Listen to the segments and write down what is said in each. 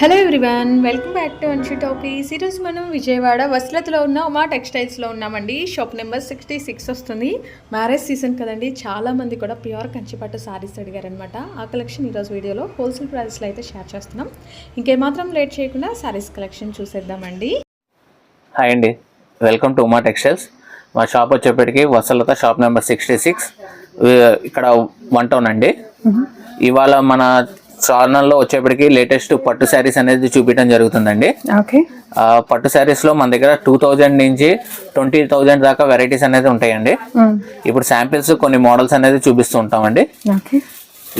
Hello everyone welcome back to Anshi టాపీస్ ఈరోజు మనం విజయవాడ వస్లతలో ఉన్న ఉమా టెక్స్టైల్స్లో ఉన్నామండి. షాప్ నెంబర్ సిక్స్టీ సిక్స్ వస్తుంది. మ్యారేజ్ సీజన్ కదండి చాలా మంది కూడా ప్యూర్ కంచిపట్టు సారీస్ అడిగారనమాట ఆ కలెక్షన్ ఈరోజు వీడియోలో హోల్సేల్ ప్రైస్లో అయితే షేర్ చేస్తున్నాం. ఇంకేమాత్రం లేట్ చేయకుండా సారీస్ కలెక్షన్ చూసేద్దామండి. హాయ్ అండి వెల్కమ్ టు ఉమా టెక్స్టైల్స్. మా షాప్ వచ్చేప్పటికి Vasalatha shop number sixty six ఇక్కడ వన్ టౌన్ అండి. ఇవాళ మన ఛానల్లో వచ్చేప్పటికి లేటెస్ట్ పట్టు శారీస్ అనేది చూపించడం జరుగుతుందండి. పట్టు శారీస్లో మన దగ్గర టూ థౌజండ్ నుంచి ట్వంటీ థౌజండ్ దాకా వెరైటీస్ అనేది ఉంటాయండి. ఇప్పుడు శాంపిల్స్ కొన్ని మోడల్స్ అనేది చూపిస్తూ ఉంటామండి.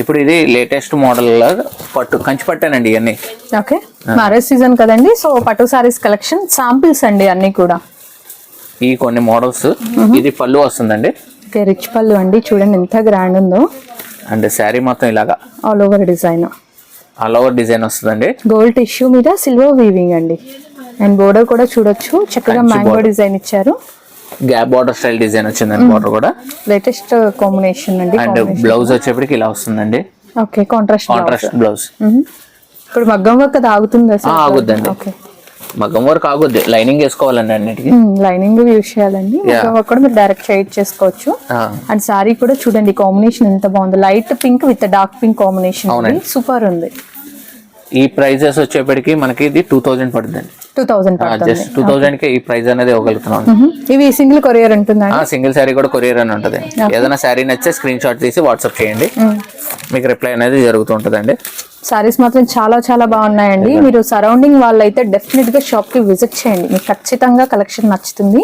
ఇప్పుడు ఇది లేటెస్ట్ మోడల్ పట్టు కంచి పట్టేనండి ఇవన్నీ ఓకే. మ్యారేజ్ సీజన్ కదండి. సో పట్టు సారీస్ కలెక్షన్ శాంపిల్స్ అండి అన్నీ కూడా. ఈ కొన్ని మోడల్స్ ఇది పళ్ళు వస్తుందండి. ఓకే రిచ్ పళ్ళు అండి. చూడండి ఎంత గ్రాండ్ ఉందో. అండ్ శారీ మొత్తం ఇలాగా? All over design all over design వస్తుందండి. గోల్డ్ టిష్యూ మీద సిల్వర్ వీవింగ్ అండి. అండ్ బోర్డర్ కూడా చూడొచ్చు. చక్కగా మ్యాంగో డిజైన్ ఇచ్చారు. గ్యాప్ బార్డర్ స్టైల్ డిజైన్ వచ్చిందండి బార్డర్ కూడా. లేటెస్ట్ కాంబినేషన్ అండి అండ్ బ్లౌజ్ వచ్చేప్పటికి ఇలా వస్తుందండి. ఓకే కాంట్రాస్ట్ కాంట్రాస్ట్ బ్లౌజ్ ఇప్పుడు మగ్గం వర్క్ అది ఆగుతుంది ఆగుద్దండి. ఓకే మగ్గం వరకు ఆగుద్ది. లైనింగ్ వేసుకోవాలండి అన్నిటికీ. లైనింగ్ యూజ్ చేయాలండి. మగ్గం వర్క్ కూడా మీరు డైరెక్ట్ షేడ్ చేసుకోవచ్చు. ఆ, అండ్ సారీ కూడా చూడండి కాంబినేషన్ ఎంత బాగుంది. Light pink with dark pink combination. Super ఉంది. ఈ ప్రైజెస్ వచ్చేప్పటికి మనకి ఇది టూ థౌజండ్ పడుతుందండి టూ థౌసండ్ పడుతుంది. జస్ట్ టూ థౌజండ్కి ఈ ప్రైస్ అనేది ఇవ్వగలుగుతున్నాం. ఇవి సింగిల్ కొరియర్ ఉంటుందండి ఆ సింగిల్ శారీ కూడా కొరియర్ అని ఉంటుంది. ఏదైనా శారీ నచ్చే స్క్రీన్ షాట్ తీసి వాట్సాప్ చేయండి. మీకు రిప్లై అనేది జరుగుతూ ఉంటుందండి. సారీస్ మాత్రం చాలా చాలా బాగున్నాయండి. మీరు సరౌండింగ్ వాళ్ళైతే డెఫినెట్గా షాప్కి విజిట్ చేయండి. మీకు ఖచ్చితంగా కలెక్షన్ నచ్చుతుంది.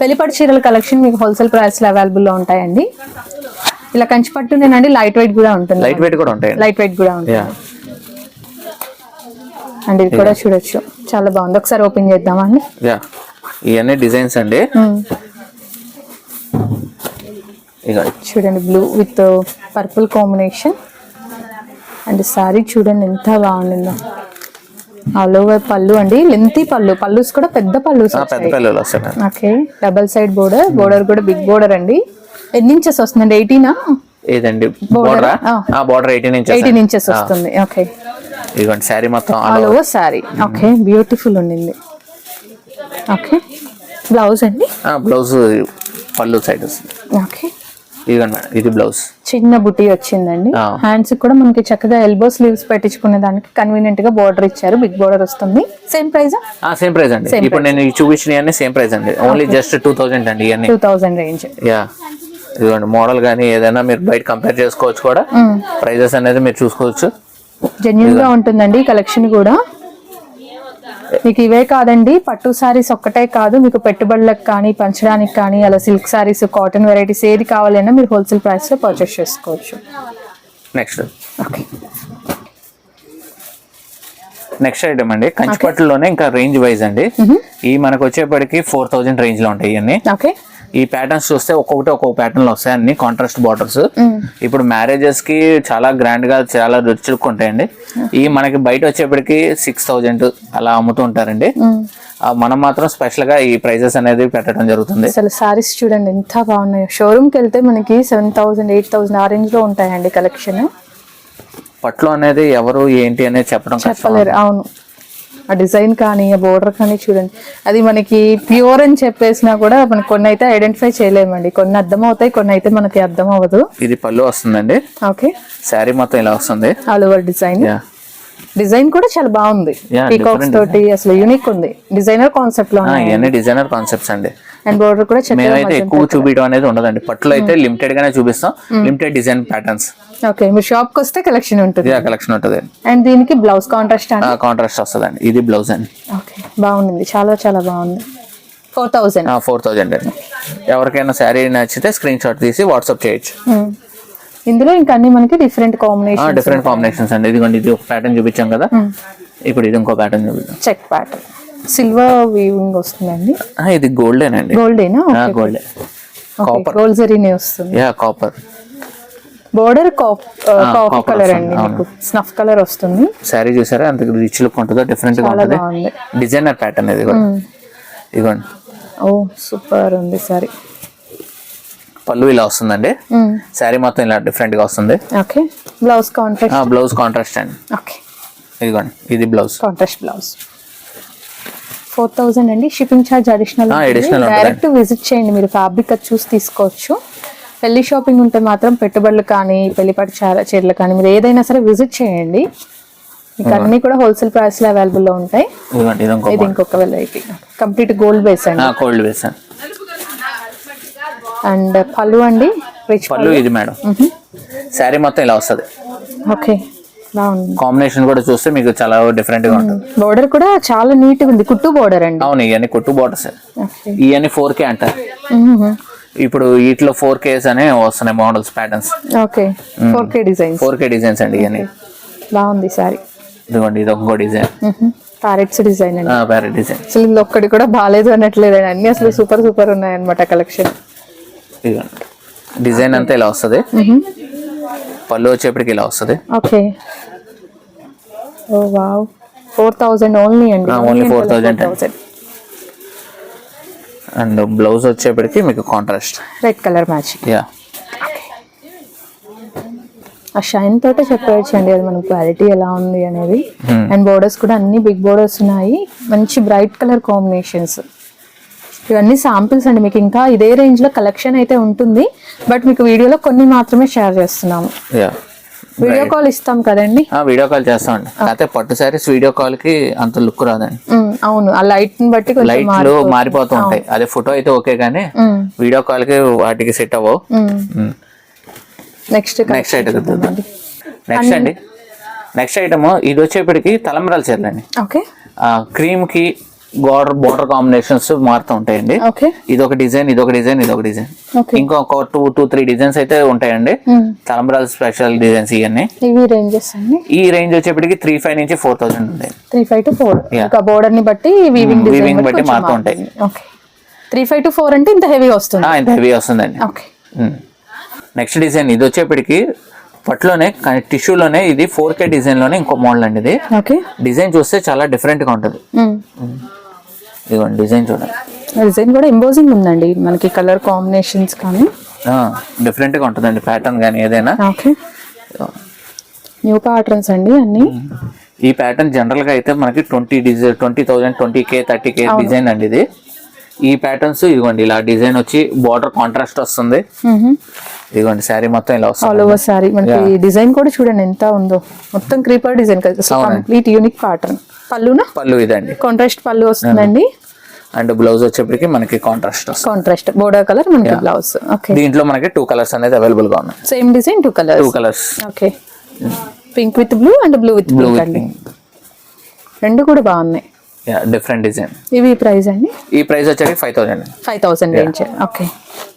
పెళ్ళిపట్టు చీరల కలెక్షన్ మీకు హోల్సేల్ ప్రైస్లో అవైలబుల్లో ఉంటాయండి. ఇలా కంచి పట్టునేనండి లైట్ వెయిట్ కూడా ఉంటుంది. లైట్ వెయిట్ కూడా ఉంటాయండి. లైట్ వెయిట్ కూడా ఉంటుంది. యా అండ్ ఇది కూడా చూడొచ్చు. చాలా బాగుంది. ఒకసారి ఓపెన్ చేద్దామండి. యా ఇవన్నీ డిజైన్స్ అండి. ఇక చూడండి blue with purple combination and sari చూడండి ఎంత బాగుండిందో. ఆల్ ఓవర్ పళ్ళు అండి. లెంతీ పళ్ళు. పళ్ళుస్ కూడా పెద్ద పళ్ళు okay double side border border కూడా బిగ్ బోర్డర్ అండి. ఎన్ని ఇంచెస్ వస్తుందండి? ఎయిటీనా ఏదండి? బోర్డర్ ఆ? Border eighteen inches eighteen inches వస్తుంది. ఓకే ఇదిగోండి శారీ మొత్తం all over sari okay beautiful ఉండింది. ఓకే బ్లౌజ్ అండి? బ్లౌజ్ పళ్ళు సైడ్ వస్తుంది. ఓకే ఇదిగోండి మేడం ఇది బ్లౌజ్ చిన్న బుటీ వచ్చిందండి. హ్యాండ్స్ కూడా మనకి చక్కగా ఎల్బో స్లీవ్స్ పెట్టించుకునే దానికి కన్వీనియంట్గా బోర్డర్ ఇచ్చారు. బిగ్ బోర్డర్ వస్తుంది. సేమ్ ప్రైస్ సేమ్ ప్రైస్ అండి. ఇప్పుడు నేను ఈ చూపించిన సేమ్ ప్రైస్ అండి. ఓన్లీ జస్ట్ టూ థౌజండ్ అండి ఇవన్నీ. టూ థౌజండ్ రేంజ్ యా ఇదిగోండి మోడల్ కానీ ఏదైనా మీరు బయట కంపేర్ చేసుకోవచ్చు కూడా. ప్రైజెస్ అనేది మీరు చూసుకోవచ్చు. జెన్యున్గా ఉంటుందండి కలెక్షన్ కూడా. మీకు ఇవే కాదండి పట్టు సారీస్ ఒక్కటే కాదు మీకు పెట్టుబడులకు కానీ పంచడానికి కానీ అలా సిల్క్ సారీస్ కాటన్ వెరైటీస్ ఏది కావాలన్నా మీరు హోల్సేల్ ప్రైస్లో పర్చేస్ చేసుకోవచ్చు. నెక్స్ట్ ఓకే నెక్స్ట్ ఐటమ్ అండి కంచిపట్టులోనే ఇంకా రేంజ్ వైజ్ అండి. ఈ మనకు వచ్చేప్పటికి ఫోర్ థౌజండ్ రేంజ్లో ఉంటాయి ఇవన్నీ. ఓకే ఈ ప్యాటర్న్స్ చూస్తే ఒక్కొక్కటి ఒక్కొక్క ప్యాటర్న్లో వస్తాయి అన్ని కాంట్రాస్ట్ బార్డర్స్ ఇప్పుడు మ్యారేజెస్కి చాలా గ్రాండ్గా చాలా రుచి ఉంటాయండి ఈ మనకి బయట వచ్చేప్పటికి సిక్స్ థౌజండ్ అలా అమ్ముతూ ఉంటారండి మనం మాత్రం స్పెషల్గా ఈ ప్రైజెస్ అనేది పెట్టడం జరుగుతుంది. అసలు సారీస్ చూడండి ఎంత బాగున్నాయో. షోరూమ్కి వెళ్తే మనకి సెవెన్ థౌసండ్ ఎయిట్ థౌసండ్ ఆ రేంజ్లో ఉంటాయండి కలెక్షన్ పట్లు అనేది ఎవరు ఏంటి అనేది చెప్పడం చెప్పలేరు అవును. ఆ డిజైన్ కానీ ఆ బోర్డర్ కానీ చూడండి. అది మనకి ప్యూర్ అని చెప్పేసినా కూడా మనకి కొన్ని అయితే ఐడెంటిఫై చేయలేమండి. కొన్ని అర్థం అవుతాయి కొన్ని అయితే మనకి అర్థం అవ్వదు ఇది పళ్ళు వస్తుందండి. ఓకే. శారీ మొత్తం ఇలా వస్తుంది. All over design. డిజైన్ కూడా చాలా బాగుంది. పీకాక్స్ తోటి అసలు యూనిక్ ఉంది. డిజైనర్ కాన్సెప్ట్లో డిజైనర్ కాన్సెప్ట్స్ అండి. అండ్ బోర్డర్ కూడా మేమైతే ఎక్కువ చూపించడం అనేది ఉండదండి. పట్టులో అయితే లిమిటెడ్ గానే చూపిస్తాం. లిమిటెడ్ డిజైన్ ప్యాటర్న్స్ ఓకే మీరు షాప్కి వస్తే కలెక్షన్ ఉంటుంది. కలెక్షన్ ఉంటుంది. అండ్ దీనికి బ్లౌజ్ కాంట్రాస్ట్ అండి కాంట్రాస్ట్ వస్తుందండి. ఇది బ్లౌజ్ అండి. ఓకే బాగుంది. చాలా చాలా బాగుంది. ఫోర్ థౌజండ్ ఫోర్ థౌజండ్ అండి. ఎవరికైనా శారీ నచ్చితే స్క్రీన్ షాట్ తీసి వాట్సాప్ చేయొచ్చు. ఇందులో ఇంకా అన్ని మనకి డిఫరెంట్ కాంబినేషన్ డిఫరెంట్ కాంబినేషన్స్ అండి. ఇదిగోండి ఇది ఒక ప్యాటర్న్ చూపించాం కదా. ఇప్పుడు ఇది ఇంకో ప్యాటర్న్ చూపిద్దాం. చెక్ ప్యాటర్న్ సిల్వర్ వీవింగ్ వస్తుందండి. ఇది గోల్డెన్ అండి. గోల్డేనా గోల్డ్ ఓకే గోల్డ్ జరీనే వస్తుంది. Yeah copper border coffee colour అండి మీకు. స్నఫ్ కలర్ వస్తుంది. శారీ చూసారా? అంత రిచ్ లుక్ ఉంటుందో? డిఫరెంట్గా ఉంటుంది? డిజైనర్ ప్యాటర్న్ ఇది కూడా. ఇదిగోండి. ఓ సూపర్ ఉంది సారీ పళ్ళు ఇలా వస్తుందండి. శారీ మొత్తం ఇలా డిఫరెంట్గా వస్తుంది okay blouse contract blouse contrast అండి. ఓకే ఇదిగోండి. ఇది blouse contrast blouse four thousand అండి. Shipping charge additional. Direct visit చేయండి. మీరు ఫ్యాబ్రిక్ అది చూసి తీసుకోవచ్చు. పెళ్ళి షాపింగ్ ఉంటే మాత్రం పెట్టుబడులు కానీ పెళ్ళి పట్టు చీర చీరలు కానీ మీరు ఏదైనా సరే విజిట్ చేయండి. మీకు అన్ని కూడా హోల్సేల్ ప్రైస్లో అవైలబుల్లో ఉంటాయి. ఇది ఇంకో ఇది ఇంకొక వెరైటీ కంప్లీట్ గోల్డ్ బేస్ అండి. కోల్డ్ వేసాను అండ్. పళ్ళు అండి. రిచ్ పళ్ళు ఇది మేడం. శారీ మొత్తం ఇలా వస్తుంది. ఓకే కాంబినేషన్ కూడా చూస్తే మీకు చాలా డిఫరెంట్గా ఉంటుంది. బోర్డర్ కూడా చాలా నీట్గా ఉంది. కుట్టు బోర్డర్ అండి. అవును ఇవన్నీ కుట్టు ఓకే. ఇవన్నీ ఫోర్ కే అంటారు. ఇప్పుడు వీటిలో ఫోర్ కేస్ అనే వస్తున్నాయి models patterns okay. Four K designs four K designs అండి ఇవన్నీ బాగుంది సారీ. ఇదిగోండి ఇది ఇంకో డిజైన్ ప్యారెట్స్ డిజైన్ అండి. ప్యారెట్ డిజైన్ అసలు ఇందులో ఒక్కటి కూడా బాగాలేదు అనట్లేదు అన్ని అసలు సూపర్ సూపర్ ఉన్నాయన్నమాట కలెక్షన్ ఇదిగోండి. డిజైన్ అంతా ఇలా వస్తుంది. పళ్ళు వచ్చేప్పటికి ఇలా వస్తుంది. Okay. Oh wow. Four thousand only అండి. Ah, only 4,000. అండ్ బ్లౌజ్ వచ్చేప్పటికి మీకు contrast red colour matching yeah ఆ షైన్ తోటే చెప్పవచ్చు అండి అది మన క్వాలిటీ ఎలా ఉంది అనేది. Hmm. అండ్ బోర్డర్స్ కూడా అన్ని బిగ్ బోర్డర్స్ ఉన్నాయి. మంచి బ్రైట్ కలర్ కాంబినేషన్స్ ఇవన్నీ శాంపిల్స్ అండి. మీకు ఇంకా ఇదే రేంజ్లో కలెక్షన్ అయితే ఉంటుంది. బట్ మీకు వీడియోలో కొన్ని మాత్రమే షేర్ చేస్తున్నాము. వీడియో కాల్ ఇస్తాం కదండి? వీడియో కాల్ చేస్తామండి. కాకపోతే పట్టు సారీస్ వీడియో కాల్కి అంత లుక్ రాదండి. అవును. ఆ లైట్ని బట్టి లైట్లు మారిపోతూ ఉంటాయి. అదే ఫోటో అయితే ఓకే కానీ వీడియో కాల్కి వాటికి సెట్ అవ్వవు. నెక్స్ట్ నెక్స్ట్ ఐటమ్ నెక్స్ట్ అండి. నెక్స్ట్ ఐటమ్ ఇది వచ్చేప్పటికి తలంబరాల చీరలు అండి ఓకే క్రీమ్కి బోర్డర్ బోర్డర్ కాంబినేషన్స్ మారుతూ ఉంటాయండి. ఓకే. ఇది ఒక డిజైన్ ఇది ఒక డిజైన్ ఇది ఒక డిజైన్. ఓకే. ఇంకొక టూ టూ త్రీ డిజైన్స్ అయితే ఉంటాయండి. తలంబరాల స్పెషల్ డిజైన్స్ ఇవన్నీ. ఇవి రేంజెస్ అండి. ఈ రేంజ్ వచ్చేప్పటికి త్రీ ఫైవ్ నుంచి ఫోర్ థౌసండ్ ఉంది. త్రీ ఫైవ్ టు ఫోర్ బోర్డర్ని బట్టి వీవింగ్ weaving బట్టి మారుతూ ఉంటాయి. Okay three five to four అంటే ఇంత హెవీ వస్తుంది. ఇంత హెవీ వస్తుందండి. ఓకే నెక్స్ట్ డిజైన్ ఇది వచ్చేప్పటికి పట్టులోనే టిష్యూలోనే ఇది ఫోర్ కే డిజైన్లోనే ఇంకో మోడల్ అండి ఇది. ఓకే డిజైన్ చూస్తే చాలా డిఫరెంట్గా ఉంటుంది. ఇదిగోండి డిజైన్ చూడండి. డిజైన్ కూడా ఎంబోజింగ్ ఉందండి. మనకి కలర్ కాంబినేషన్స్ కానీ. డిఫరెంట్గా ఉంటుందండి ప్యాటర్న్ కానీ ఏదైనా. ఓకే. న్యూ ప్యాటర్న్స్ అండి అన్ని. ఈ ప్యాటర్న్ జనరల్గా అయితే మనకి twenty design twenty thousand twenty K thirty K design అండి ఇది. ఈ ప్యాటర్న్స్ ఇదిగోండి ఇలా డిజైన్ వచ్చి బార్డర్ కాంట్రాస్ట్ వస్తుంది. ఇదిగోండి శారీ మొత్తం ఇలా ఆల్ వస్తుంది ఓవర్ సారీ మనకి డిజైన్ కూడా చూడండి ఎంత ఉందో. మొత్తం క్రీపర్ డిజైన్ కదా. కంప్లీట్ యూనిక్ ప్యాటర్న్ పళ్ళునా? పళ్ళు ఇదండి. కాంట్రాస్ట్ పళ్ళు వస్తుందండి. అండ్ బ్లౌజ్ వచ్చేప్పటికి మనకి కాంట్రాస్ట్ కాంట్రాస్ట్ బోర్డర్ కలర్ మనకి బ్లౌజ్ ఓకే దీంట్లో మనకి టూ కలర్స్ అనేది అవైలబుల్గా ఉన్నాయి. Same design two two colours colours okay pink with blue and blue with blue రెండు కూడా బాగున్నాయి. డిఫరెంట్ డిజైన్ ఇవి ప్రైస్ అండి? ఈ ప్రైస్ వచ్చేసి five thousand five thousand range okay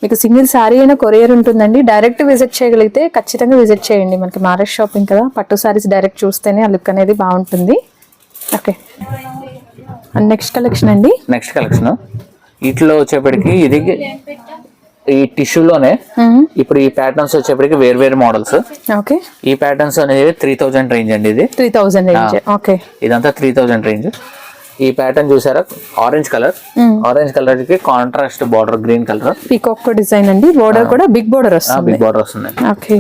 మీకు సింగిల్ శారీ అయినా కొరియర్ ఉంటుందండి. డైరెక్ట్ విజిట్ చేయగలిగితే ఖచ్చితంగా విజిట్ చేయండి. మనకి మహారాష్ట్ర షాపింగ్ కదా. పట్టు శారీస్ డైరెక్ట్ చూస్తేనే ఆ లుక్ అనేది బాగుంటుంది. ఓకే నెక్స్ట్ కలెక్షన్ అండి? నెక్స్ట్ కలెక్షన్ వీటిలో వచ్చేప్పటికి ఇది ఈ టిష్యూలోనే ఇప్పుడు ఈ ప్యాటర్న్స్ వచ్చేప్పటికి వేరు వేరు మోడల్స్ ఓకే ఈ ప్యాటర్న్స్ అనేది త్రీ థౌజండ్ రేంజ్ అండి ఇది. త్రీ థౌజండ్ రేంజ్ ఓకే ఇదంతా త్రీ థౌజండ్ రేంజ్ ఈ ప్యాటర్న్ చూసారా? ఆరెంజ్ కలర్ ఆరెంజ్ కలర్కి contrast border green colour peacock design అండి. బోర్డర్ కూడా బిగ్ బోర్డర్ వస్తుంది. బిగ్ బార్డర్ వస్తుంది. ఓకే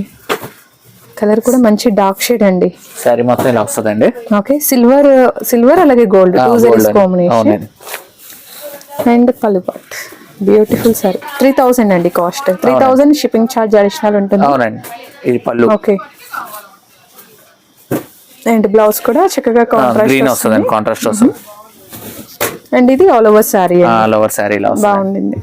కలర్ కూడా మంచి డార్క్ షేడ్ అండి. శారీ మొత్తం ఇలా వస్తుందండి. ఓకే సిల్వర్ సిల్వర్ అలాగే gold two zaris. Combination and. పళ్ళు పాట్ బ్యూటిఫుల్ సారీ త్రీ థౌసండ్ అండి cost three thousand shipping charge additional ఉంటుంది. అవునండి. ఇది పళ్ళు. ఓకే అండ్ బ్లౌజ్ కూడా చక్కగా గ్రీన్ కాంట్రాస్ట్ వస్తుందండి కాంట్రాస్ట్ వస్తుంది. అండ్ ఇది all over sari all over వస్తుంది బాగుండింది.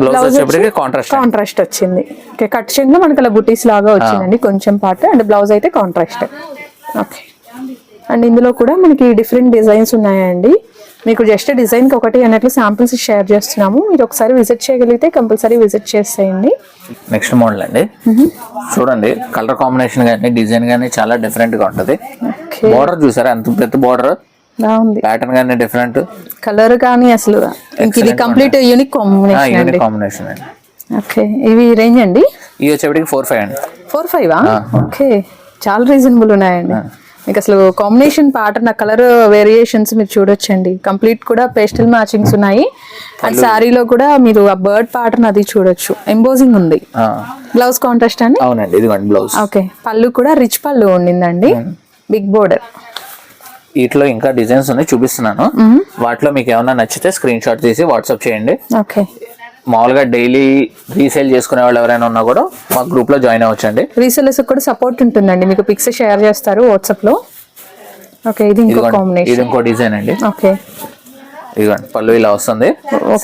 బ్లౌజ్ వచ్చేప్పటికి కాంట్రాస్ట్ కాంట్రాస్ట్ వచ్చింది. ఓకే కట్లో మనకి అలా బుటీస్ లాగా వచ్చిందండి కొంచెం పార్ట్ అండ్ బ్లౌజ్ అయితే కాంట్రాస్ట్ ఓకే అండ్ ఇందులో కూడా మనకి డిఫరెంట్ డిజైన్స్ ఉన్నాయండి. మీకు జస్ట్ డిజైన్కి ఒకటి అన్నట్లు శాంపిల్స్ షేర్ చేస్తున్నాము. మీరు ఒకసారి విజిట్ చేయగలిగితే కంపల్సరీ విజిట్ చేసేయండి. నెక్స్ట్ మోడల్ అండి. చూడండి కలర్ కాంబినేషన్ కానీ డిజైన్ కానీ చాలా డిఫరెంట్గా ఉంటది. బార్డర్ చూసారా? ఎంత పెద్ద బార్డర్ బాగుంది. ప్యాటర్న్ కానీ డిఫరెంట్ కలర్ కానీ అసలు ఇది కంప్లీట్ యూనిక్ కాంబినేషన్ యూనిక్ అండి. కాంబినేషన్ అండి. ఓకే ఇవి రేంజ్ అండి? ఇవి వచ్చేప్పటికి ఫోర్ ఫైవ్ అండి. ఫోర్ ఫైవ్ ఓకే చాలా రీజనబుల్ ఉన్నాయండి. మీకు అసలు కాంబినేషన్ ప్యాటర్న్ ఆ కలర్ వేరియేషన్స్ మీరు చూడొచ్చండి. కంప్లీట్ కూడా పేస్టల్ మ్యాచింగ్స్ ఉన్నాయి. అండ్ శారీలో కూడా మీరు ఆ బర్డ్ ప్యాటర్న్ అది చూడొచ్చు. ఎంబోజింగ్ ఉంది. బ్లౌజ్ కాంట్రాస్ట్ అండి? అవునండి. ఇదిగోండి బ్లౌజ్ ఓకే పళ్ళు కూడా రిచ్ పళ్ళు ఉండిందండి. బిగ్ బోర్డర్ వీటిలో ఇంకా డిజైన్స్ ఉన్నాయి చూపిస్తున్నాను. వాటిలో మీకు ఏమైనా నచ్చితే స్క్రీన్ షాట్ తీసి వాట్సాప్ చేయండి. ఓకే. మామూలుగా డైలీ రీసేల్ చేసుకునే వాళ్ళు ఎవరైనా ఉన్నా కూడా మా గ్రూప్లో జాయిన్ అవ్వచ్చండి. రీసెలర్స్ కూడా సపోర్ట్ ఉంటుందండి. మీకు పిక్స్ షేర్ చేస్తారు వాట్సాప్లో ఓకే ఇది ఇంకో ఇదిగోండి ఇది కాంబినేషన్ ఇంకో డిజైన్ అండి. ఓకే. ఇదిగోండి పళ్ళు ఇలా వస్తుంది.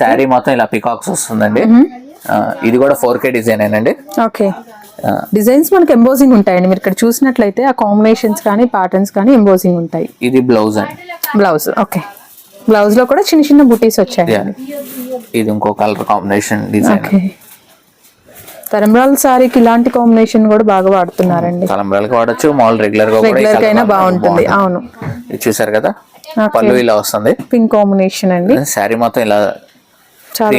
శారీ మొత్తం ఇలా పికాక్స్ వస్తుందండి. ఇది కూడా ఫోర్ కే డిజైన్ ఏనండి. ఓకే. డిజైన్స్ మనకి ఎంబోజింగ్ ఉంటాయండి. మీరు ఇక్కడ చూసినట్లయితే ఆ కాంబినేషన్స్ కానీ ప్యాటర్న్స్ కానీ ఎంబోజింగ్ ఉంటాయి. ఇది బ్లౌజ్ అండి. బ్లౌజ్ ఓకే బ్లౌజ్లో కూడా చిన్న చిన్న బుటీస్ వచ్చాయి. ఇది ఇంకో కలర్ కాంబినేషన్ డిజైన్ ఓకే తరంబ్రాల సారీకి ఇలాంటి కాంబినేషన్ కూడా బాగా వాడుతున్నారండి. తలంబ్రాలకి వాడచ్చు మామూలు రెగ్యులర్గా రెగ్యులర్ వాడచ్చు. బాగుంటుంది. అవును. ఇది చూసారు కదా. పళ్ళు ఇలా వస్తుంది. పింక్ కాంబినేషన్ అండి. శారీ మొత్తం ఇలా చాలా.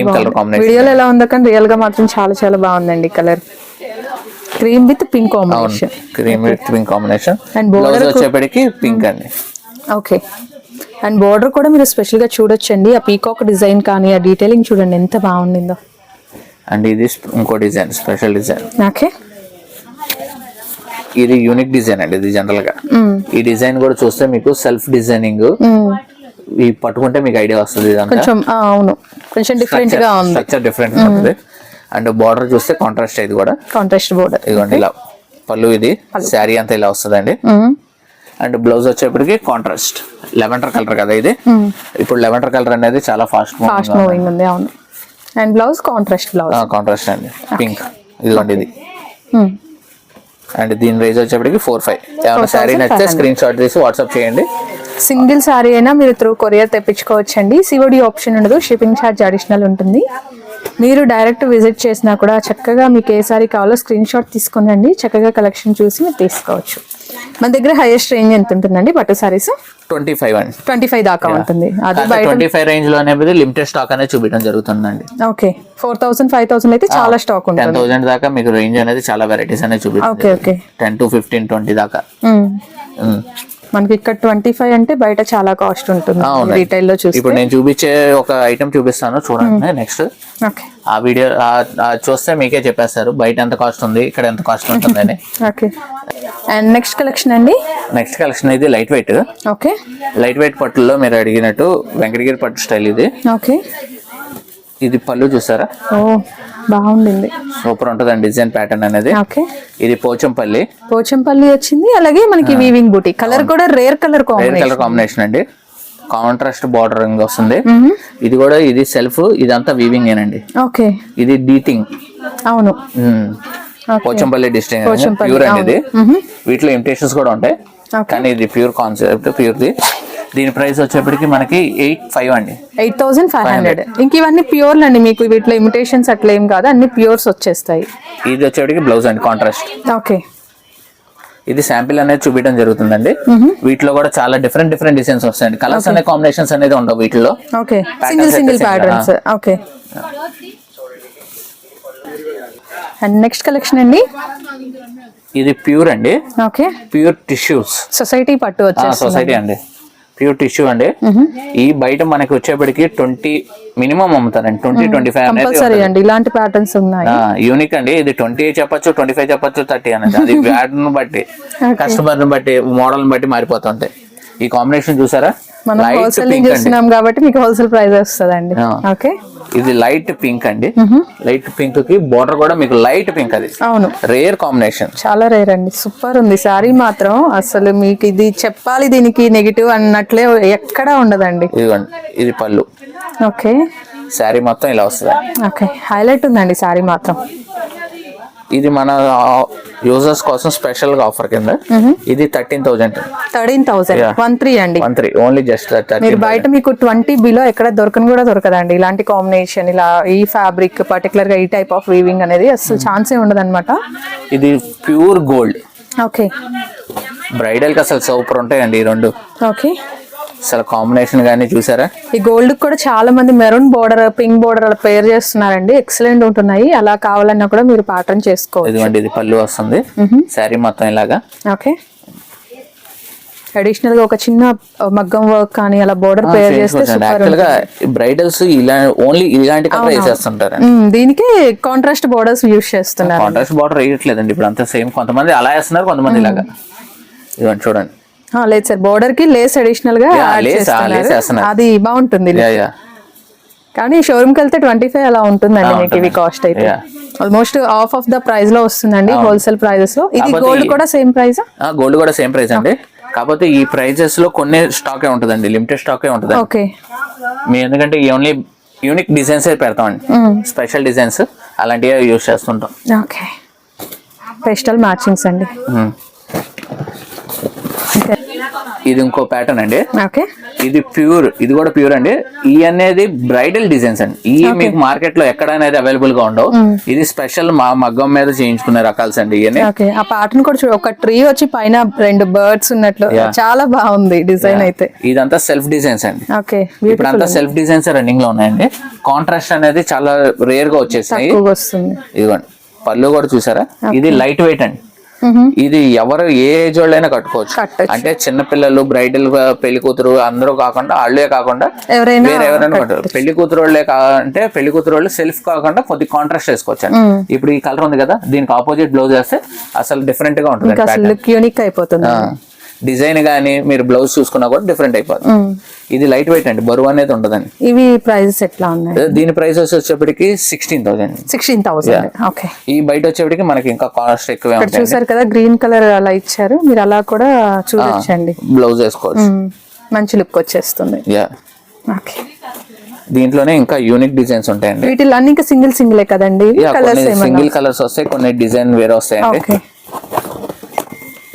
వీడియోలో ఎలా ఉందో కానీ రియల్గా మాత్రం చాలా చాలా బాగుందండి colour cream with pink combination cream with pink combination blouse కు- వచ్చేప్పటికి పింక్ అండి. ఓకే అండ్ బోర్డర్ కూడా మీరు స్పెషల్గా చూడొచ్చండి. ఆ పీకాక్ డిజైన్ కానీ ఆ డీటెయిలింగ్ చూడండి ఎంత బాగుండిందో. అండ్ ఇది ఇంకో డిజైన్ స్పెషల్ డిజైన్ ఓకే ఇది యూనిక్ డిజైన్ అండి ఇది జనరల్గా ఈ డిజైన్ కూడా చూస్తే మీకు సెల్ఫ్ డిజైనింగ్ ఈ పట్టుకుంటే మీకు ఐడియా వస్తుంది కొంచెం అవును. కొంచెం డిఫరెంట్గా ఉంది. స్ట్రక్చర్ డిఫరెంట్ ఉంటుంది అండ్ బార్డర్ చూస్తే కాంట్రాస్ట్ ఇది కూడా. కాంట్రాస్ట్ బోర్డర్ ఇదిగోండి ఇలా పళ్ళు ఇది శారీ అంతా ఇలా వస్తుందండి. అండ్ బ్లౌజ్ వచ్చేప్పటికి కాంట్రాస్ట్ లెవెండర్ కలర్ కదా ఇది. ఇప్పుడు లెవెండర్ కలర్ అనేది చాలా ఫాస్ట్ ఫాస్ట్ మూవింగ్ ఉంది. అవును. And blouse contrast blouse contrast అండి. పింక్ ఇదిగోండి ఇది. అండ్ దీని రేంజ్ వచ్చేప్పటికి ఫోర్ ఫైవ్ ఏమైనా శారీ నచ్చితే స్క్రీన్ షాట్ తీసి వాట్సాప్ చేయండి. సింగిల్ సారీ అయినా మీరు త్రూ కొరియర్ తెప్పించుకోవచ్చండి. సివడి ఆప్షన్ ఉండదు షిప్పింగ్ ఛార్జ్ అడిషనల్ ఉంటుంది. మీరు డైరెక్ట్ విజిట్ చేసినా కూడా చక్కగా మీకు ఏ సారీ కావాలో స్క్రీన్ షాట్ తీసుకునండి చక్కగా కలెక్షన్ చూసి మీరు తీసుకోవచ్చు. మన దగ్గర హైయెస్ట్ రేంజ్ ఎంత ఉంటుందండి పట్టు సారీస్? ట్వంటీ ఫైవ్ అండి. ట్వంటీ ఫైవ్ దాకా ఉంటుంది. అది ట్వంటీ ఫైవ్ రేంజ్లో అనేది లిమిటెడ్ స్టాక్ అనేది చూపించడం జరుగుతుందండి. Okay four thousand five thousand అయితే చాలా స్టాక్ టెన్ ఉంటుంది థౌసండ్ దాకా మీకు రేంజ్ అనేది చాలా వెరైటీస్ అనేది చూపిస్తుంది okay okay ten to fifteen twenty దాకా. ఉమ్. మనకి ఇక్కడ ట్వంటీ ఫైవ్ అంటే బయట చాలా కాస్ట్ ఉంటుంది. రీటైల్లో చూస్తే. ఇప్పుడు నేను చూపించే ఒక ఐటమ్ చూపిస్తాను. చూడండి నెక్స్ట్ ఓకే ఆ వీడియో చూస్తే మీకే చెప్పేస్తారు. బయట ఎంత కాస్ట్ ఉంది ఇక్కడ ఎంత కాస్ట్ ఉంటుందని ఓకే అండ్ నెక్స్ట్ కలెక్షన్ అండి? నెక్స్ట్ కలెక్షన్ ఇది light weight okay light weight పట్టుల్లో మీరు అడిగినట్టు వెంకటగిరి పట్టు స్టైల్ ఇది. ఓకే ఇది పళ్ళు చూసారా? ఓ బాగుండింది. సూపర్ ఉంటుందండి డిజైన్ ప్యాటర్న్ అనేది. ఓకే ఇది పోచంపల్లి. పోచంపల్లి వచ్చింది అలాగే మనకి వీవింగ్ బూటీ కలర్ కూడా rare colour rare colour combination అండి. కాంట్రాస్ట్ బార్డర్ వస్తుంది. ఇది కూడా ఇది సెల్ఫ్ ఇదంతా వీవింగ్ ఏనండి. ఓకే ఇది డీటింగ్ అవును. పోచంపల్లి డిస్ట్రిక్ట్ ప్యూర్ మ్మ్. వీటిలో ఇమిటేషన్స్ కూడా ఉంటాయి. కానీ ఇది ప్యూర్ కాన్సెప్ట్ ప్యూర్ది దీని ప్రైస్ వచ్చేప్పటికి మనకి ఎయిట్ ఫైవ్ అండి. ఎయిట్ థౌసండ్ ఫైవ్ హండ్రెడ్ ఇంక ఇవన్నీ ప్యూర్లు అండి మీకు వీటిలో ఇమిటేషన్స్ అట్లా ఏం కాదు. అన్ని ప్యూర్స్ వచ్చేస్తాయి. ఇది వచ్చేప్పటికి బ్లౌజ్ అండి కాంట్రాస్ట్ ఓకే ఇది శాంపిల్ అనేది చూపించడం జరుగుతుందండి. వీటిలో కూడా చాలా డిఫరెంట్ డిఫరెంట్ డిజైన్స్ వస్తాయండి. కలర్స్ అనే కాంబినేషన్స్ అనేది ఉండవు వీటిలో. Single single patterns okay and next collection అండి? ఇది ప్యూర్ అండి. ఓకే. Pure tissues. సొసైటీ పట్టు వచ్చేస్తుంది. సొసైటీ అండి. ప్యూర్ టిష్యూ అండి. ఈ బయట మనకి వచ్చేప్పటికి ట్వంటీ మినిమం అమ్ముతారండి. ట్వంటీ ట్వంటీ ఫైవ్ అనేది అండి. ఇలాంటి ప్యాటర్న్స్ ఉన్నాయి. యూనిక్ అండి. ఇది ట్వంటీ చెప్పొచ్చు ట్వంటీ ఫైవ్ చెప్పొచ్చు థర్టీ అనేది అది వ్యాడ్ను బట్టి కస్టమర్ని బట్టి మోడల్ బట్టి మారిపోతుంటాయి. ఈ కాంబినేషన్ చూసారా? మనం హోల్సేల్ అండి. చేస్తున్నాం కాబట్టి మీకు హోల్సేల్ ప్రైస్ వస్తుందండి. ఆ. ఓకే. ఇది లైట్ పింక్ అండి. లైట్ పింక్కి బోర్డర్ కూడా మీకు లైట్ పింక్ అది. అవును. రేర్ కాంబినేషన్ చాలా రేర్ అండి. సూపర్ ఉంది. సారీ మాత్రం అసలు మీకు ఇది చెప్పాలి దీనికి నెగిటివ్ అన్నట్లే ఎక్కడా ఉండదండి. ఇదిగోండి. ఇది పళ్ళు. ఓకే శారీ మొత్తం ఇలా వస్తుంది. ఓకే హైలైట్ ఉందండి సారీ మాత్రం. ఇది మన యూజర్స్ కోసం స్పెషల్గా ఆఫర్ కింద. ఇది thirteen thousand thirteen thousand. One three అండి. వన్ త్రీ ఓన్లీ జస్ట్ మీరు బయట మీకు ట్వంటీ బిలో ఎక్కడ దొరకని కూడా దొరకదండి. ఇలాంటి కాంబినేషన్ ఇలా ఈ ఫ్యాబ్రిక్ పర్టికులర్గా ఈ టైప్ ఆఫ్ వీవింగ్ అనేది అసలు ఛాన్సే ఉండదు అనమాట ఇది ప్యూర్ గోల్డ్ ఓకే బ్రైడల్కి అసలు సూపర్ ఉంటాయండి ఈ రెండు. ఓకే అసలు కాంబినేషన్ కానీ చూసారా? ఈ గోల్డ్ కూడా చాలా మంది మెరూన్ బోర్డర్ పింక్ బోర్డర్ అలా పేర్ చేస్తున్నారండి. ఎక్సలెంట్ ఉంటున్నాయి. అలా కావాలన్నా కూడా మీరు ప్యాటర్న్ చేసుకోవచ్చు. ఇదిగోండి ఇది పళ్ళు వస్తుంది. శారీ మొత్తం ఇలాగా. ఓకే. అడిషనల్గా ఒక చిన్న మగ్గం వర్క్ కానీ అలా బోర్డర్ పేర్ చేస్తే సూపర్ యాక్చువల్గా బ్రైడల్స్ ఇలా ఓన్లీ ఇలాంటి కలర్ వేసేస్తుంటారు దీనికి కాంట్రాస్ట్ బోర్డర్స్ యూస్ చేస్తున్నారు. కాంట్రాస్ట్ బార్డర్ వేయట్లేదండి. ఇప్పుడు అంతా సేమ్ కొంతమంది అలా వేస్తున్నారు కొంతమంది ఇలాగా. ఇదిగోండి చూడండి. లేదు సార్ బోర్డర్కి లేస్ అడిషనల్గా. అది బాగుంటుంది. కానీ షోరూమ్కి వెళ్తే ట్వంటీ ఫైవ్ అలా ఉంటుందండి మీకు ఇవి. కాస్ట్ అయితే. ఆల్మోస్ట్ ఆఫ్ ఆఫ్ ద ప్రైస్లో వస్తుందండి. హోల్సేల్ ప్రైజెస్లో. ఇది గోల్డ్ కూడా సేమ్ ప్రైస్ గోల్డ్ కూడా సేమ్ ప్రైస్ అండి. కాకపోతే ఈ ప్రైజెస్లో కొన్ని స్టాకే ఉంటుందండి లిమిటెడ్ స్టాకే ఉంటుంది ఓకే మీ ఎందుకంటే ఓన్లీ యూనిక్ డిజైన్స్ పెడతామండి. స్పెషల్ డిజైన్స్ అలాంటివి యూస్ చేస్తుంటాం. ఓకే పెస్టల్ మ్యాచింగ్స్ అండి. మ్మ్. ఇది ఇంకో ప్యాటర్న్ అండి. ఇది ప్యూర్ ఇది కూడా ప్యూర్ అండి. ఈ అనేది బ్రైడల్ డిజైన్స్ అండి. ఈ మీకు మార్కెట్లో ఎక్కడ అనేది అవైలబుల్గా ఉండవు. ఇది స్పెషల్ మా మగ్గం మీద చేయించుకునే రకాల్స్ అండి ఇవన్నీ ఆ ప్యాటర్న్ కూడా చూడ ఒక ట్రీ వచ్చి పైన రెండు బర్డ్స్ ఉన్నట్లు. చాలా బాగుంది డిజైన్ అయితే. ఇదంతా సెల్ఫ్ డిజైన్స్ అండి. ఓకే. ఇప్పుడు అంతా సెల్ఫ్ డిజైన్స్ రన్నింగ్లో ఉన్నాయండి. కాంట్రాస్ట్ అనేది చాలా రేర్గా వస్తుంది. ఇదిగోండి. పళ్ళు కూడా చూసారా? ఇది లైట్ వెయిట్ అండి. ఇది ఎవరు ఏ ఏజ్ వాళ్ళైనా కట్టుకోవచ్చు. అంటే చిన్న పిల్లలు బ్రైడల్ పెళ్ళి కూతురు అందరూ కాకుండా వాళ్ళే కాకుండా ఎవరైనా పెళ్ళి కూతురు వాళ్ళే కా అంటే పెళ్ళి కూతురు వాళ్ళు సెల్ఫ్ కాకుండా కొద్ది కాంట్రాస్ట్ వేసుకోవచ్చు అండి ఇప్పుడు ఈ కలర్ ఉంది కదా దీనికి ఆపోజిట్ బ్లౌజ్ వేస్తే అసలు డిఫరెంట్గా ఉంటుంది యూనిక్ అయిపోతుంది. డిజైన్ గానీ మీరు బ్లౌజ్ చూసుకున్నా కూడా డిఫరెంట్ అయిపోతుంది. ఇది లైట్ వెయిట్ అండి బరువు అనేది ఉండదండి. ఇవి ప్రైజెస్ ఎట్లా ఉన్నాయి? దీని ప్రైస్ వచ్చేప్పటికి sixteen thousand sixteen thousand okay. ఈ బయట వచ్చేప్పటికి మనకి ఇంకా కాస్ట్ ఎక్కువే చూసారు కదా గ్రీన్ కలర్ అలా ఇచ్చారు. మీరు అలా కూడా చూడొచ్చండి. బ్లౌజ్ వేసుకోవచ్చు. మంచి లుక్ వచ్చేస్తుంది. Yeah okay. దీంట్లోనే ఇంకా యూనిక్ డిజైన్స్ ఉంటాయండి. వీటిలో అన్ని ఇంకా సింగిల్ సింగిలే కదండి? కలర్స్ సింగిల్ కలర్స్ వస్తాయి కొన్ని డిజైన్ వేరే వస్తాయండి. ఓకే.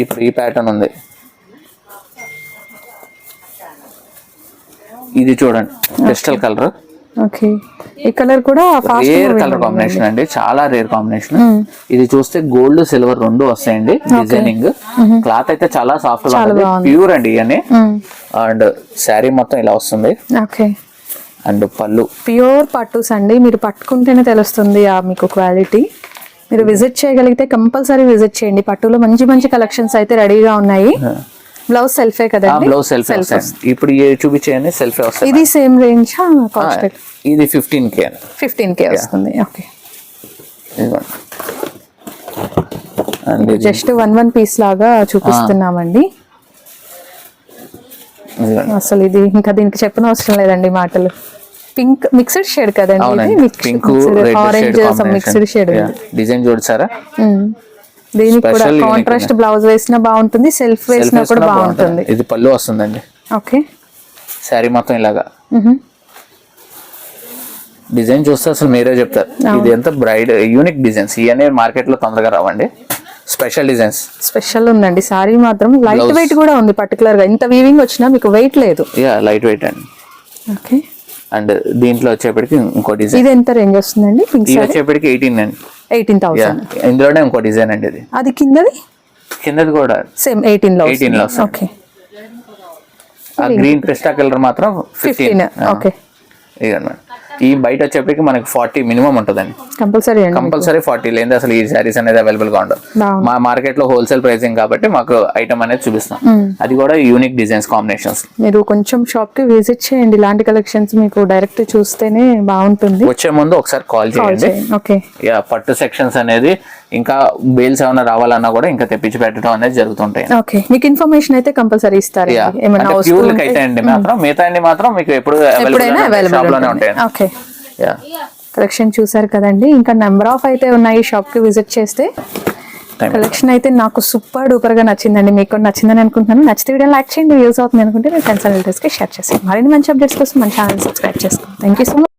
ఇప్పుడు ఈ ప్యాటర్న్ ఉంది. ఇది చూడండి క్రిస్టల్ కలర్ ఓకే ఈ కలర్ కూడా రేర్ కలర్ కాంబినేషన్ అండి చాలా రేర్ కాంబినేషన్ ఇది చూస్తే గోల్డ్ సిల్వర్ రెండు వస్తాయండి డిజైనింగ్ క్లాత్ అయితే చాలా సాఫ్ట్గా ఉంది ప్యూర్ అండి ఇవన్నీ. అండ్ శారీ మొత్తం ఇలా వస్తుంది. ఓకే అండ్ పళ్ళు. ప్యూర్ పట్టుస్ అండి. మీరు పట్టుకుంటేనే తెలుస్తుంది ఆ మీకు క్వాలిటీ మీరు విజిట్ చేయగలిగితే కంపల్సరీ విజిట్ చేయండి. పట్టులో మంచి మంచి కలెక్షన్స్ అయితే రెడీగా ఉన్నాయి. బ్లౌజ్ సెల్ఫే ఆ కదండి బ్లౌజ్ సెల్ఫ్ వస్తాయి ఇప్పుడు ఈ చూపించేయండి సెల్ఫ్ వస్తాయి. ఇది సేమ్ రేంజ్ ఇది ఫిఫ్టీన్ కే ఫిఫ్టీన్ కే వస్తుంది okay just one one piece లాగా చూపిస్తున్నామండి. అసలు ఇది ఇంకా దీనికి చెప్పిన అవసరం లేదండి మాటలు. పింక్ మిక్స్డ్ షేడ్ కదండి pink orange mixed shade design చూడసారా దీనికి కూడా కాంట్రాస్ట్ బ్లౌజ్ వేసినా బాగుంటుంది సెల్ఫ్ వేసినా కూడా బాగుంటుంది. ఇది పళ్ళు వస్తుందండి. ఓకే. శారీ మొత్తం ఇలాగా. డిజైన్ చూస్తే అసలు మీరే చెప్తారు. ఇది ఎంత బ్రైడ్ యూనిక్ డిజైన్స్ ఇవన్నీ మార్కెట్లో తొందరగా రావండి. స్పెషల్ డిజైన్స్ స్పెషల్ ఉందండి. సారీ మాత్రం లైట్ వెయిట్ కూడా ఉంది పర్టికులర్గా. ఇంత వీవింగ్ వచ్చినా మీకు వెయిట్ లేదు. యా లైట్ వెయిట్ అండి. ఓకే. అండ్ దీంట్లో వచ్చేప్పటికి ఇంకో డిజైన్ ఇది ఎంత రేంజ్ వస్తుందండి? ఇది వచ్చేప్పటికి ఎయిటీన్ అండి. ఎయిటీన్ థౌసండ్ ఇందులోనే ఇంకో డిజైన్ అండి ఇది. అది కిందది? కిందది కూడా. సేమ్ ఎయిటీన్లో 18 లో. ఓకే గ్రీన్ క్రిస్టా కలర్ మాత్రం ఫిఫ్టీన్ ఓకే ఇదిగోండి మేడం ఈ బయట వచ్చేప్పటికి మనకి ఫార్టీ మినిమం ఉంటుందండి. కంపల్సరీ కంపల్సరీ ఫార్టీ లేదు అసలు ఈ శారీస్ అనేది అవైలబుల్గా ఉండవు. బాగుంది. మా మార్కెట్లో హోల్సేల్ ప్రైసింగ్ కాబట్టి మాకు ఐటమ్ అనేది చూపిస్తాం. అది కూడా యూనిక్ డిజైన్స్ కాంబినేషన్స్ మీరు కొంచెం షాప్కి విజిట్ చేయండి. ఇలాంటి కలెక్షన్స్ మీకు డైరెక్ట్ చూస్తేనే బాగుంటుంది. వచ్చే ముందు ఒకసారి కాల్ చేయండి. ఓకే పట్టు సెక్షన్స్ అనేది ఇంకా బేల్స్ ఏమైనా రావాలన్నా కూడా ఇంకా తెప్పించి పెట్టడం అనేది జరుగుతుంటాయి. ఓకే మీకు ఇన్ఫర్మేషన్ అయితే కంపల్సరీ ఇస్తారు ఏమైనా అయితే అండి మాత్రం. మిగతా మాత్రం మీకు ఎప్పుడు అవైలబుల్ షాప్లోనే ఉంటాయి. ఓకే కలెక్షన్ చూసారు కదండి. ఇంకా నెంబర్ ఆఫ్ అయితే ఉన్నాయి. షాప్కి విజిట్ చేస్తే. కలెక్షన్ అయితే నాకు సూపర్ డూపర్గా నచ్చిందండి. మీకు నచ్చిందని అనుకుంటున్నాను. నచ్చితే వీడియో లైక్ చేయండి. యూస్ అవుతుంది అనుకుంటే మీ ఫ్రెండ్స్ అండ్ రిలేటివ్స్కి షేర్ చేసి మరిన్ని మంచి అప్డేట్స్ కోసం మన ఛానల్ సబ్స్క్రైబ్ చేసుకోండి. Thank you so much